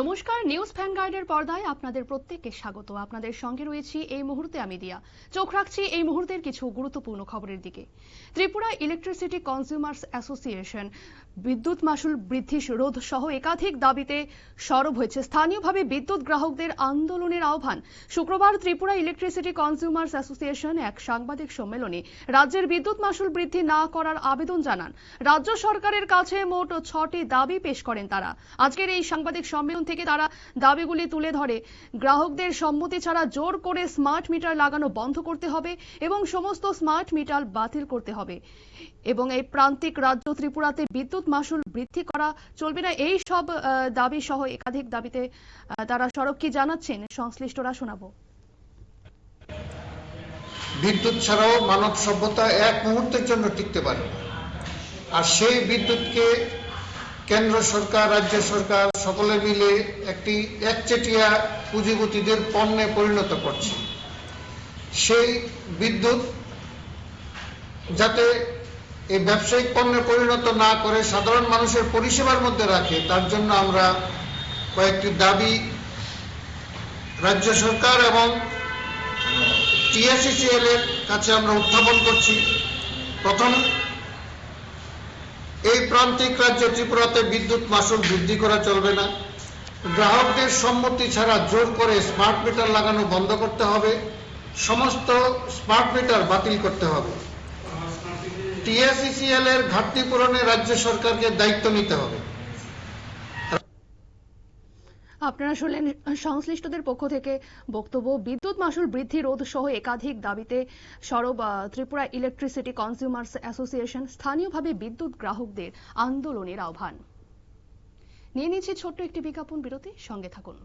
নমস্কার, নিউজ ভ্যানগার্ডের পর্দায় আপনাদের প্রত্যেককে স্বাগত। আপনাদের সঙ্গে রয়েছি এই মুহূর্তে আমি দিয়া। চোখ রাখছি এই মুহূর্তের কিছু গুরুত্বপূর্ণ খবরের দিকে। ত্রিপুরা ইলেকট্রিসিটি কনজিউমার্স অ্যাসোসিয়েশন বিদ্যুৎ মাসুল বৃদ্ধি রোধ সহ একাধিক দাবিতে সরব হয়েছে। স্থানীয়ভাবে বিদ্যুৎ গ্রাহকদের আন্দোলনের আহ্বান। শুক্রবার ত্রিপুরা ইলেকট্রিসিটি কনজিউমার্স অ্যাসোসিয়েশন এক সাংবাদিক সম্মেলনে রাজ্যের বিদ্যুৎ মাসুল বৃদ্ধি না করার আবেদন জানান। রাজ্য সরকারের কাছে মোট ছটি দাবি পেশ করেন তারা। আজকের এই সাংবাদিক সম্মেলন থেকে তারা দাবিগুলি তুলে ধরে। গ্রাহকদের সম্মতি ছাড়া জোর করে স্মার্ট মিটার লাগানো বন্ধ করতে হবে এবং সমস্ত স্মার্ট মিটার বাতিল করতে হবে। এবং এই প্রান্তিক রাজ্য ত্রিপুরাতে বিদ্যুৎ মাসুল বৃদ্ধি করা চলবে না। এই সব দাবি সহ একাধিক দাবিতে তারা সড়ক কি জানাচ্ছেন সংশ্লিষ্টরা শোনাবো। বিদ্যুৎ ছাড়াও মানব সভ্যতা এক মুহূর্তের জন্য টিকতে পারে আর সেই বিদ্যুৎকে কেন্দ্র সরকার, রাজ্য সরকার, সকলে মিলে একটি একচেটিয়া পুঁজিপতিদের পণ্যে পরিণত করছে। সেই বিদ্যুৎ যাতে এই ব্যবসায়িক পণ্যে পরিণত না করে সাধারণ মানুষের পরিষেবার মধ্যে রাখে, তার জন্য আমরা কয়েকটি দাবি রাজ্য সরকার এবং টিএসসিসিএল এর কাছে আমরা উত্থাপন করছি। প্রথম প্রান্তিক রাজ্য ত্রিপুরাতে বিদ্যুৎ মাসুল বৃদ্ধি করা চলবে না। গ্রাহকদের সম্মতি ছাড়া জোর করে স্মার্ট মিটার লাগানো বন্ধ করতে হবে। সমস্ত স্মার্ট মিটার বাতিল করতে হবে। টিএসিসিএল এর ঘাটতি পূরণে রাজ্য সরকারকে দায়িত্ব নিতে হবে। আপনারা শুনলেন সংশ্লিষ্টদের পক্ষ থেকে বক্তব্য। বিদ্যুৎ মাসুল বৃদ্ধি রোধ সহ একাধিক দাবিতে সরব ত্রিপুরা ইলেকট্রিসিটি কনজিউমার্স অ্যাসোসিয়েশন স্থানীয়ভাবে বিদ্যুৎ গ্রাহকদের আন্দোলনের আহ্বান। নিয়ে নিচ্ছে ছোট্ট একটি বিজ্ঞাপন বিরতি, সঙ্গে থাকুন।